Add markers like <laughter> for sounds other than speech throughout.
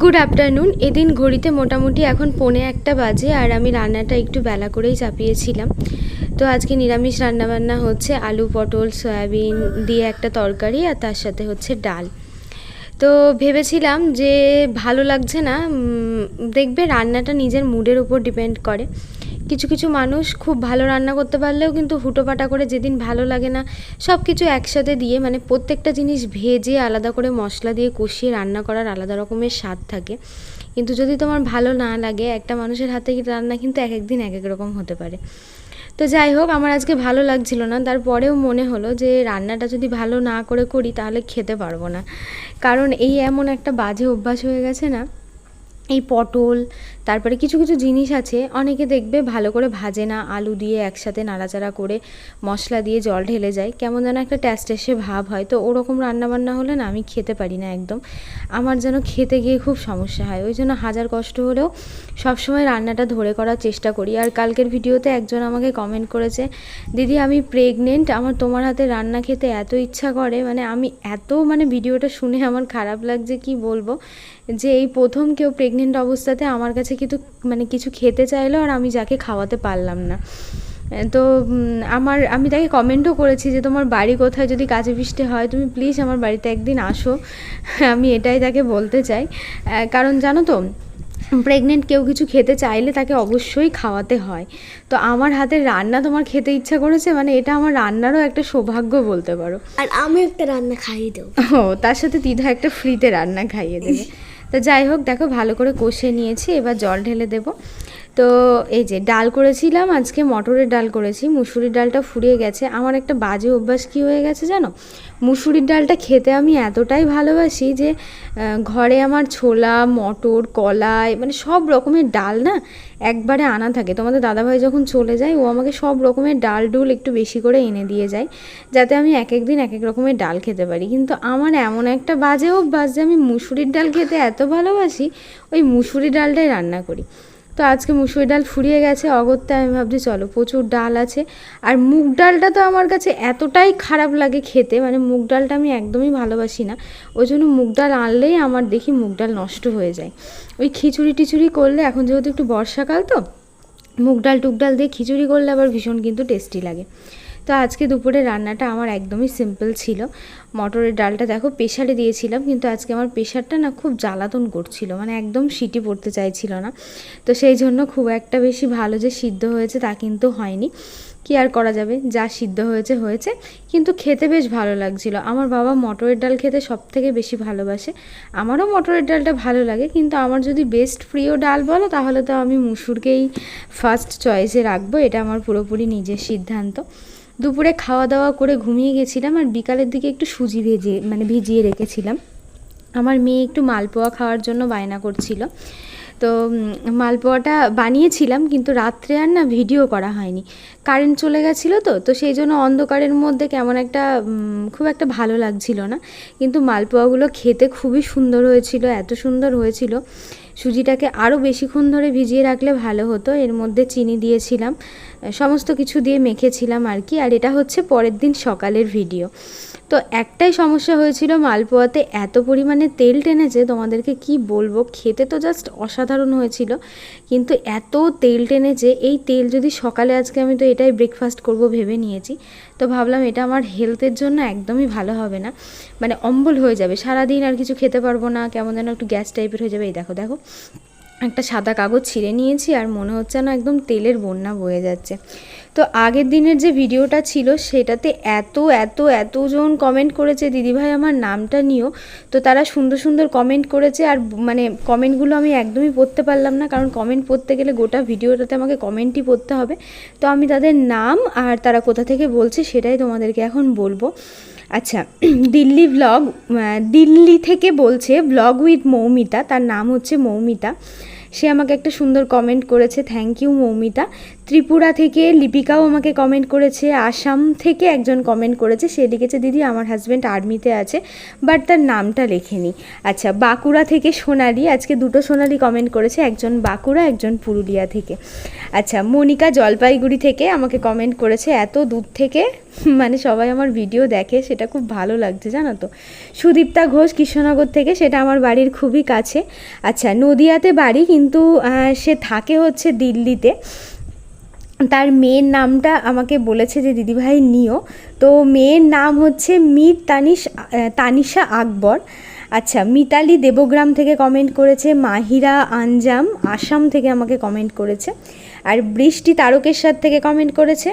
Good afternoon এদিন ঘড়িতে মোটামুটি এখন পৌনে একটা বাজে আর আমি রান্নাটা একটু বেলা করেই চাপিয়েছিলাম। তো আজকে নিরামিষ রান্নাবান্না হচ্ছে আলু পটল, সয়াবিন দিয়ে একটা তরকারি আর তার সাথে হচ্ছে ডাল। তো ভেবেছিলাম যে ভালো লাগছে না দেখবে রান্নাটা নিজের মুডের উপর ডিপেন্ড করে। কিছু কিছু মানুষ খুব ভালো রান্না করতে পারলেও কিন্তু হুটোপাটা করে যেদিন ভালো লাগে না সব কিছু একসাথে দিয়ে মানে প্রত্যেকটা জিনিস ভেজে আলাদা করে মশলা দিয়ে কষিয়ে রান্না করার আলাদা রকমের স্বাদ থাকে। কিন্তু যদি তোমার ভালো না লাগে, একটা মানুষের হাতে রান্না কিন্তু এক এক দিন এক এক রকম হতে পারে। তো যাই হোক, আমার আজকে ভালো লাগছিল না। তারপরেও মনে হলো যে, রান্নাটা যদি ভালো না করে করি, তাহলে খেতে পারব না। কারণ এই এমন একটা বাজে অভ্যাস হয়ে গেছে না? এই পটল তারপরে কিছু কিছু জিনিস আছে, অনেকে দেখবে ভালো করে ভাজে না, আলু দিয়ে একসাথে নাড়াচাড়া করে মশলা দিয়ে জল ঢেলে যায়। কেমন যেন একটা ট্যাস ট্যাসে ভাব হয়। তো ওরকম রান্নাবান্না হলে না আমি খেতে পারি না একদম। আমার যেন খেতে গিয়ে খুব সমস্যা হয়। ওই জন্য হাজার কষ্ট হলেও সবসময় রান্নাটা ধরে করার চেষ্টা করি। আর কালকের ভিডিওতে একজন আমাকে কমেন্ট করেছে, দিদি, আমি প্রেগনেন্ট আমার তোমার হাতে রান্না খেতে এত ইচ্ছা করে। মানে আমি এত মানে ভিডিওটা শুনে আমার খারাপ লাগছে, কি বলব? যে এই প্রথম কেউ প্রেগনেন্ট অবস্থাতে আমার কাছে কিন্তু মানে কিছু খেতে চাইলো আর আমি যাকে খাওয়াতে পারলাম না। তো আমার আমি তাকে কমেন্টও করেছি যে তোমার বাড়ি কোথায়? যদি কাজে বৃষ্টি হয় তুমি প্লিজ আমার বাড়িতে একদিন আসো। <laughs> আমি এটাই তাকে বলতে চাই। কারণ জানো তো প্রেগনেন্ট কেউ কিছু খেতে চাইলে তাকে অবশ্যই খাওয়াতে হয়। তো আমার হাতের রান্না তোমার খেতে ইচ্ছা করেছে? মানে এটা আমার রান্নারও একটা সৌভাগ্য বলতে পারো। আর আমি একটা রান্না খাইয়ে দেবো। ও তার সাথে দিদা একটা ফ্রিতে রান্না খাইয়ে দেবে। তো যাই হোক দেখো ভালো করে কষে নিয়েছি এবার জল ঢেলে দেব। তো এই যে ডাল করেছিলাম, আজকে মটরের ডাল করেছি, মুসুরির ডালটা ফুরিয়ে গেছে। আমার একটা বাজে অভ্যাস কী হয়ে গেছে জানো? মুসুরির ডালটা খেতে আমি এতটাই ভালোবাসি যে ঘরে আমার ছোলা, মটর কলাই মানে সব রকমের ডাল না একবারে আনা থাকে। তোমাদের দাদাভাই যখন চলে যায়, ও আমাকে সব রকমের ডাল ডুল একটু বেশি করে এনে দিয়ে যায়, যাতে আমি এক এক দিন এক এক রকমের ডাল খেতে পারি। কিন্তু আমার এমন একটা বাজে অভ্যাস যে, আমি মুসুরির ডাল খেতে এত ভালোবাসি, ওই মুসুরি ডালটাই রান্না করি। তো আজকে মুসুরি ডাল ফুরিয়ে গেছে, অগত্যা আমি ভাবছি চলো, প্রচুর ডাল আছে। আর মুগ ডালটা তো আমার কাছে এতটাই খারাপ লাগে খেতে মানে মুগ ডালটা আমি একদমই ভালোবাসি না। ওই জন্য মুগ ডাল আনলেই আমার দেখি মুগ ডাল নষ্ট হয়ে যায়। ওই খিচুড়ি টিচুড়ি করলে, এখন যেহেতু একটু বর্ষাকাল তো, মুগ ডাল, টুক ডাল দিয়ে খিচুড়ি করলে আবার ভীষণ কিন্তু টেস্টি লাগে। তো আজকে দুপুরে রান্নাটা আমার একদমই সিম্পল ছিল। মটরের ডালটা দেখো প্রেশারে দিয়েছিলাম, কিন্তু আজকে আমার প্রেশারটা না খুব জ্বালাতন করছিল মানে একদম সিটি পড়তে চাইছিল না। তো সেই জন্য খুব একটা বেশি ভালো যে সিদ্ধ হয়েছে তা কিন্তু হয়নি। কি আর করা যাবে? যা সিদ্ধ হয়েছে হয়েছে, কিন্তু খেতে বেশ ভালো লাগছিল। আমার বাবা মটরের ডাল খেতে সব থেকে বেশি ভালোবাসে। আমারও মটরের ডালটা ভালো লাগে, কিন্তু আমার যদি বেস্ট প্রিয় ডাল বলো, তাহলে তো আমি মুসুরকেই ফার্স্ট চয়েসে রাখব। এটা আমার পুরোপুরি নিজের সিদ্ধান্ত। দুপুরে খাওয়া দাওয়া করে ঘুমিয়ে গেছিলাম আর বিকালের দিকে একটু সুজি ভেজে মানে ভিজিয়ে রেখেছিলাম। আমার মেয়ে একটু মালপোয়া খাওয়ার জন্য বায়না করছিল। তো মালপোয়াটা বানিয়েছিলাম কিন্তু রাত্রে আর না ভিডিও করা হয়নি। কারেন্ট চলে গেছিল তো তো সেই জন্য অন্ধকারের মধ্যে কেমন একটা খুব একটা ভালো লাগছিল না। কিন্তু মালপোয়াগুলো খেতে খুবই সুন্দর হয়েছিল, এত সুন্দর হয়েছিল। সুজিটাকে আরও বেশিক্ষণ ধরে ভিজিয়ে রাখলে ভালো হতো। এর মধ্যে চিনি দিয়েছিলাম সমস্ত কিছু দিয়ে মেখেছিলাম আর কি। আর এটা হচ্ছে পরের দিন সকালের ভিডিও। তো একটাই সমস্যা হয়েছিল মালপোয়াতে এত পরিমাণে তেল টেনেছে, তোমাদেরকে কি বলব? খেতে তো জাস্ট অসাধারণ হয়েছিল, কিন্তু এত তেল টেনেছে, এই তেল যদি সকালে আজকে আমি তো এটাই ব্রেকফাস্ট করব ভেবে নিয়েছি। তো ভাবলাম এটা আমার হেলথের জন্য একদমই ভালো হবে না। মানে অম্বল হয়ে যাবে, সারাদিন আর কিছু খেতে পারব না, কেমন যেন একটু গ্যাস টাইপের হয়ে যাবে, এই দেখো দেখো। একটা সাদা কাগজ ছিঁড়ে নিয়েছি আর মনে হচ্ছে না একদম তেলের বন্যা বয়ে যাচ্ছে। তো আগের দিনের যে ভিডিওটা ছিল, সেটাতে এত এত, এতজন কমেন্ট করেছে, দিদিভাই, আমার নামটা নিও। তো তারা সুন্দর সুন্দর কমেন্ট করেছে, আর মানে কমেন্টগুলো আমি একদমই পড়তে পারলাম না, কারণ কমেন্ট পড়তে গেলে গোটা ভিডিওটাতে আমাকে কমেন্টই পড়তে হবে। তো আমি তাদের নাম আর তারা কোথা থেকে বলছে, সেটাই তোমাদেরকে এখন বলব। আচ্ছা <clears throat> দিল্লি ব্লগ দিল্লি থেকে বলছে ব্লগ উইথ মৌমিতা। তার নাম হচ্ছে মৌমিতা। সে আমাকে একটা সুন্দর কমেন্ট করেছে থ্যাংক ইউ মৌমিতা। ত্রিপুরা থেকে লিপিকাও আমাকে কমেন্ট করেছে, আসাম থেকে একজন কমেন্ট করেছে, সে লিখেছে, দিদি, আমার হাজব্যান্ড আর্মিতে আছে বাট তার নামটা লেখেনি। আচ্ছা বাঁকুড়া থেকে সোনালি, আজকে দুটো সোনালি কমেন্ট করেছে, একজন বাঁকুড়া, একজন পুরুলিয়া থেকে। আচ্ছা মনিকা জলপাইগুড়ি থেকে আমাকে কমেন্ট করেছে, এত দূর থেকে? <laughs> মানে সবাই আমার ভিডিও দেখে, সেটা খুব ভালো লাগছে, জানো তো। সুদীপ্তা ঘোষ, কৃষ্ণনগর থেকে, সেটা আমার বাড়ির খুবই কাছে। আচ্ছা নদিয়াতে বাড়ি, কিন্তু সে থাকে হচ্ছে দিল্লিতে। তার মেয়ের নামটা আমাকে বলেছে যে, দিদিভাই, নিও। তো মেয়ের নাম হচ্ছে মীর তানিশ তানিশা আকবর। আচ্ছা মিতালি দেবগ্রাম থেকে কমেন্ট করেছে, মাহিরা আঞ্জাম আসাম থেকে আমাকে কমেন্ট করেছে, আর বৃষ্টি তারকেশ্বর থেকে কমেন্ট করেছে।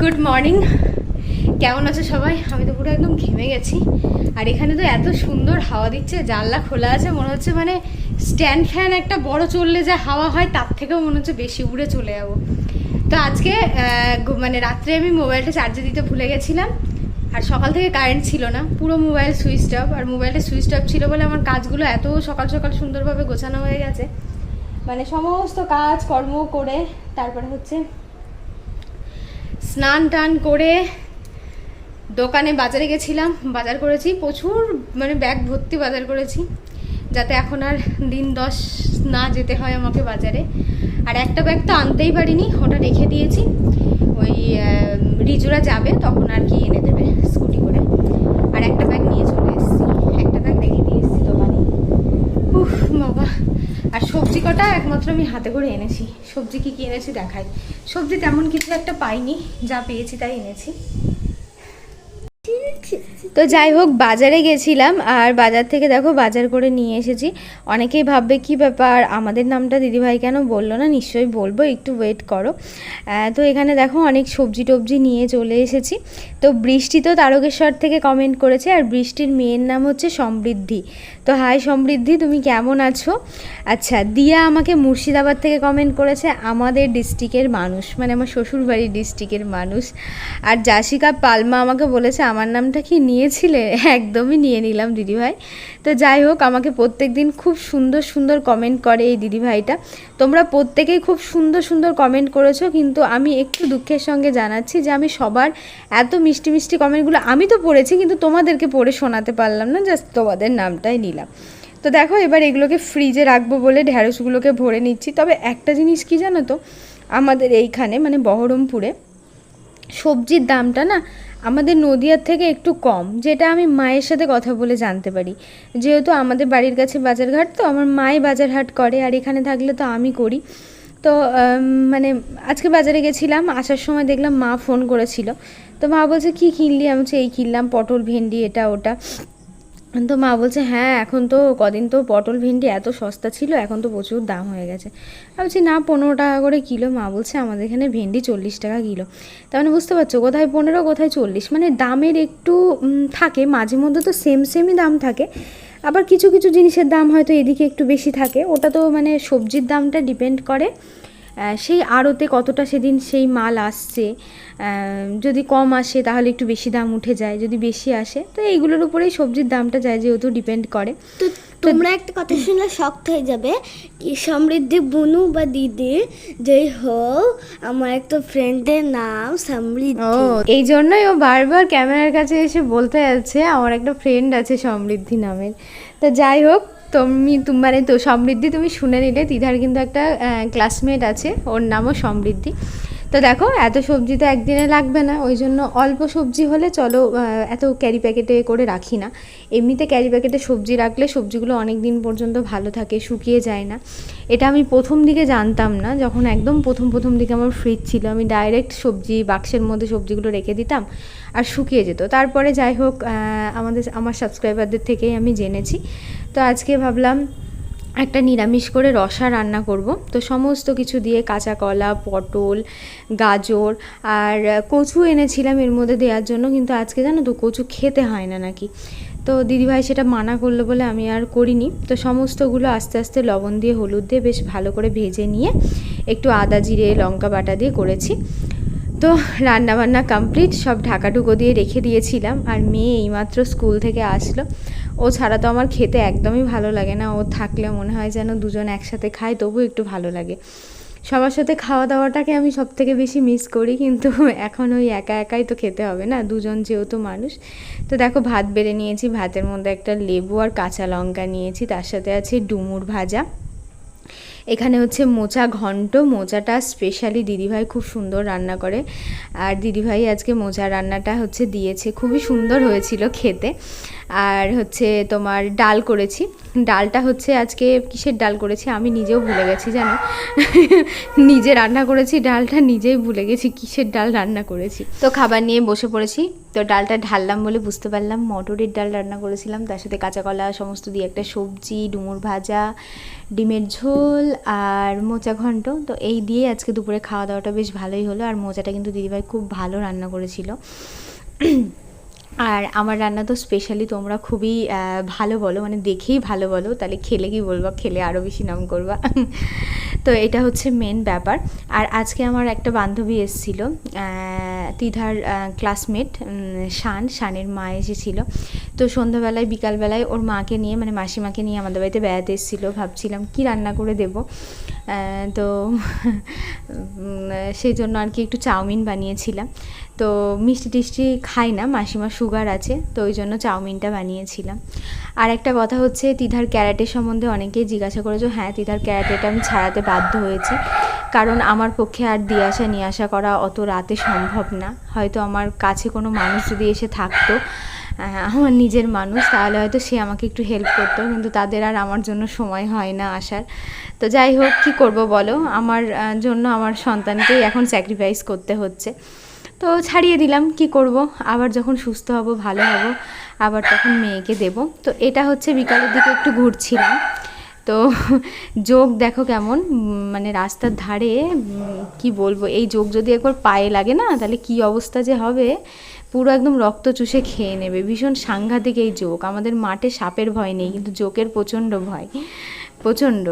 গুড মর্নিং কেমন আছো সবাই? আমি তো পুরো একদম ঘেমে গেছি। আর এখানে তো এত সুন্দর হাওয়া দিচ্ছে, জানলা খোলা আছে, মনে হচ্ছে মানে স্ট্যান্ড ফ্যান একটা বড় চললে যে হাওয়া হয়, তার থেকেও মনে হচ্ছে বেশি উড়ে চলে যাব। তো আজকে মানে রাত্রে আমি মোবাইলটা চার্জে দিতে ভুলে গেছিলাম। আর সকাল থেকে কারেন্ট ছিল না, পুরো মোবাইল সুইচ অফ আর মোবাইলটা সুইচ অফ ছিল বলে আমার কাজগুলো এত সকাল সকাল সুন্দরভাবে গোছানো হয়ে গেছে। মানে সমস্ত কাজ, কর্ম করে, তারপরে হচ্ছে স্নান টান করে দোকানে বাজারে গেছিলাম। বাজার করেছি, প্রচুর মানে ব্যাগ ভর্তি বাজার করেছি। যাতে এখন আর দিন দশ না যেতে হয় আমাকে বাজারে। আর একটা ব্যাগ তো আনতেই পারিনি, ওটা রেখে দিয়েছি। ওই রিজুরা যাবে, তখন আর কি এনে দেবে স্কুটি করে। আর একটা ব্যাগ নিয়ে চলে এসেছি। একটা ব্যাগ রেখে দিয়ে এসেছি দোকানে উফ, বাবা। আর সবজি কটা একমাত্র আমি হাতে করে এনেছি। সবজি কি কি এনেছি দেখাই। সবজি তেমন কিছু একটা পাইনি, যা পেয়েছি তাই এনেছি। তো যাই হোক, বাজারে গেছিলাম আর বাজার থেকে দেখো বাজার করে নিয়ে এসেছি। অনেকেই ভাববে, কি ব্যাপার? আমাদের নামটা দিদিভাই কেন বলল না? নিশ্চয়ই বলব, একটু ওয়েট করো। তো এখানে দেখো অনেক সবজি টবজি নিয়ে চলে এসেছি। তো বৃষ্টি তো তারকেশ্বর থেকে কমেন্ট করেছে আর বৃষ্টির মেয়ের নাম হচ্ছে সমৃদ্ধি। তো হাই সমৃদ্ধি, তুমি কেমন আছো? আচ্ছা দিয়া আমাকে মুর্শিদাবাদ থেকে কমেন্ট করেছে, আমাদের ডিস্ট্রিক্টের মানুষ। মানে আমার শ্বশুরবাড়ির ডিস্ট্রিক্টের মানুষ। আর জাসিকা পালমা আমাকে বলেছে, আমার নামটা কি নিয়েছিলে? <laughs> একদমই নিয়ে নিলাম দিদিভাই। তো যাই হোক, আমাকে প্রত্যেক দিন খুব সুন্দর সুন্দর কমেন্ট করে এই দিদিভাইটা। তোমরা প্রত্যেকেই খুব সুন্দর সুন্দর কমেন্ট করেছ, কিন্তু আমি একটু দুঃখের সঙ্গে জানাচ্ছি যে আমি সবার এত মিষ্টি মিষ্টি কমেন্টগুলো আমি তো পড়েছি, কিন্তু তোমাদেরকে পড়ে শোনাতে পারলাম না জাস্ট তোমাদের নামটাই নিলাম। তো দেখো, এবার এগুলোকে ফ্রিজে রাখব বলে ঢ্যাঁড়সগুলোকে ভরে নিচ্ছি। তবে একটা জিনিস কি জানো তো, আমাদের এইখানে মানে বহরমপুরে সবজির দামটা না আমাদের নদিয়ার থেকে একটু কম, যেটা আমি মায়ের সাথে কথা বলে জানতে পারি। যেহেতু আমাদের বাড়ির কাছে বাজারঘাট, তো আমার মাই বাজারহাট করে আর এখানে থাকলে তো আমি করি। তো মানে আজকে বাজারে গেছিলাম, আসার সময় দেখলাম মা ফোন করেছিল। তো মা বলছে, কী কিনলি? আমি এই কিনলাম পটল ভেন্ডি, এটা, ওটা। তো মা বলছে হ্যাঁ এখন তো কদিন তো পটল ভিন্ডি এত সস্তা ছিল, এখন তো প্রচুর দাম হয়ে গেছে। আমি বলছি, না, পনেরো টাকা করে কিলো। মা বলছে, আমাদের এখানে ভেন্ডি চল্লিশ টাকা কিলো। তার মানে বুঝতে পারছ, কোথায় পনেরো, কোথায় চল্লিশ। মানে দামের একটু থাকে, মাঝে মধ্যে তো সেম সেমই দাম থাকে। আবার কিছু কিছু জিনিসের দাম হয়তো এদিকে একটু বেশি থাকে। ওটা তো মানে সবজির দামটা ডিপেন্ড করে। সেই আড়তে কতটা সেদিন সেই মাল আসছে যদি কম আসে তাহলে একটু বেশি দাম উঠে যায় যদি বেশি আসে তো এইগুলোর উপরেই সবজির দামটা যায় যেহেতু ডিপেন্ড করে। তো তোমরা একটা কথা শুনলে শক্ত হয়ে যাবে সমৃদ্ধি বুনু বা দিদি যেই হোক আমার একটা ফ্রেন্ডের নাম সমৃদ্ধি। এই জন্যই ও বারবার ক্যামেরার কাছে এসে বলতে যাচ্ছে আমার একটা ফ্রেন্ড আছে সমৃদ্ধি নামের। তো যাই হোক তুমি মানে তো সমৃদ্ধি তুমি শুনে নিলে। দিদার কিন্তু একটা ক্লাসমেট আছে, ওর নামও সমৃদ্ধি। তো দেখো, এত সবজি তো একদিনে লাগবে না, ওই জন্য অল্প সবজি হলে চলো এত ক্যারি প্যাকেটে করে রাখি না। এমনিতে ক্যারি প্যাকেটে সবজি রাখলে সবজিগুলো অনেক দিন পর্যন্ত ভালো থাকে, শুকিয়ে যায় না। এটা আমি প্রথম দিকে জানতাম না, যখন একদম প্রথম প্রথম দিকে আমার ফ্রিজ ছিল, আমি ডাইরেক্ট সবজি, বাক্সের মধ্যে সবজিগুলো রেখে দিতাম আর শুকিয়ে যেত। তারপরে যাই হোক আমাদের, আমার সাবস্ক্রাইবারদের থেকেই আমি জেনেছি। তো আজকে ভাবলাম একটা নিরামিষ করে রসা রান্না করব। তো সমস্ত কিছু দিয়ে কাঁচা কলা, পটল, গাজর আর কচু এনেছিলাম এর মধ্যে দেওয়ার জন্য, কিন্তু আজকে জানো তো কচু খেতে হয় না নাকি? তো দিদিভাই সেটা মানা করল বলে আমি আর করিনি। তো সমস্তগুলো আস্তে আস্তে লবণ দিয়ে হলুদ দিয়ে বেশ ভালো করে ভেজে নিয়ে একটু আদা জিরে, লঙ্কা বাটা দিয়ে করেছি। তো রান্নাবান্না কমপ্লিট, সব ঢাকা ডুকো দিয়ে রেখে দিয়েছিলাম। আর মেয়ে এইমাত্র স্কুল থেকে আসলো। ও ছাড়া তো আমার খেতে একদমই ভালো লাগে না। ও থাকলে মনে হয় যেন দুজন একসাথে খায় তবু একটু ভালো লাগে। সবার সাথে খাওয়া দাওয়াটাকে আমি সব থেকে বেশি মিস করি, কিন্তু এখন ওই একা একাই তো খেতে হবে না, দুজন যেহেতু মানুষ। তো দেখো ভাত বেড়ে নিয়েছি, ভাতের মধ্যে একটা লেবু আর কাঁচা লঙ্কা নিয়েছি, তার সাথে আছে ডুমুর ভাজা। এখানে হচ্ছে মোচা ঘন্ট, মোচাটা স্পেশালি দিদিভাই খুব সুন্দর রান্না করে। আর দিদিভাই আজকে মোচা রান্নাটা হচ্ছে দিয়েছে, খুবই সুন্দর হয়েছিল খেতে। আর হচ্ছে তোমার ডাল করেছি। ডালটা হচ্ছে আজকে কিসের ডাল করেছি আমি নিজেও ভুলে গেছি, জানো? <laughs> নিজে রান্না করেছি, ডালটা নিজেই ভুলে গেছি, কিসের ডাল রান্না করেছি। তো খাবার নিয়ে বসে পড়েছি, তো ডালটা ঢাললাম বলে বুঝতে পারলাম, মটরের ডাল রান্না করেছিলাম, তার সাথে কাঁচা কলা সমস্ত দিয়ে একটা সবজি, ডুমুর ভাজা, ডিমের ঝোল আর মোচা ঘন্ট। তো এই দিয়ে আজকে দুপুরে খাওয়া দাওয়াটা বেশ ভালোই হলো, আর মোচাটা কিন্তু দিদিভাই খুব ভালো রান্না করেছিল। <clears throat> আর আমার রান্না তো স্পেশালি তোমরা খুবই ভালো বলো মানে দেখেই ভালো বলো, তাহলে খেলে কি বলবা, খেলে আরও বেশি নাম করবা। তো এটা হচ্ছে মেন ব্যাপার। আর আজকে আমার একটা বান্ধবী এসেছিল তিধার ক্লাসমেট শান, শানের মা এসেছিল। তো সন্ধ্যাবেলায়, বিকালবেলায় ওর মাকে নিয়ে মানে মাসিমাকে নিয়ে আমাদের বাড়িতে বেড়াতে এসেছিল। ভাবছিলাম, কি রান্না করে দেবো? তো সেই জন্য আর কি একটু চাউমিন বানিয়েছিলাম। তো মিষ্টি টিষ্টি খাই না, মাসিমার সুগার আছে, তো ওই জন্য চাউমিনটা বানিয়েছিলাম। আর একটা কথা হচ্ছে, তিধার ক্যারাটে সম্বন্ধে অনেকেই জিজ্ঞাসা করেছ হ্যাঁ তিধার ক্যারাটেটা আমি ছাড়াতে বাধ্য হয়েছি। কারণ আমার পক্ষে আর দিয়ে আসা, নিয়ে আসা করা অত রাতে সম্ভব না। হয়তো আমার কাছে কোনো মানুষ যদি এসে থাকতো আমার নিজের মানুষ, তাহলে হয়তো সে আমাকে একটু হেল্প করতো, কিন্তু তাদের আর আমার জন্য সময় হয় না আসার। তো যাই হোক, কী করব বলো? আমার জন্য আমার সন্তানকেই এখন স্যাক্রিফাইস করতে হচ্ছে। তো ছাড়িয়ে দিলাম, কি করব? আবার যখন সুস্থ হব, ভালো হব, আবার তখন মেয়েকে দেব। তো এটা হচ্ছে বিকালের দিকে একটু ঘুরছিলাম। তো যোগ দেখো কেমন মানে রাস্তার ধারে কি বলব, এই যোগ যদি একবার পায়ে লাগে না, তাহলে কি অবস্থা যে হবে? পুরো একদম রক্ত চুষে খেয়ে নেবে। ভীষণ সাংঘাতিক এই যোগ। আমাদের মাঠে সাপের ভয় নেই, কিন্তু জোকের প্রচণ্ড ভয়। প্রচণ্ড।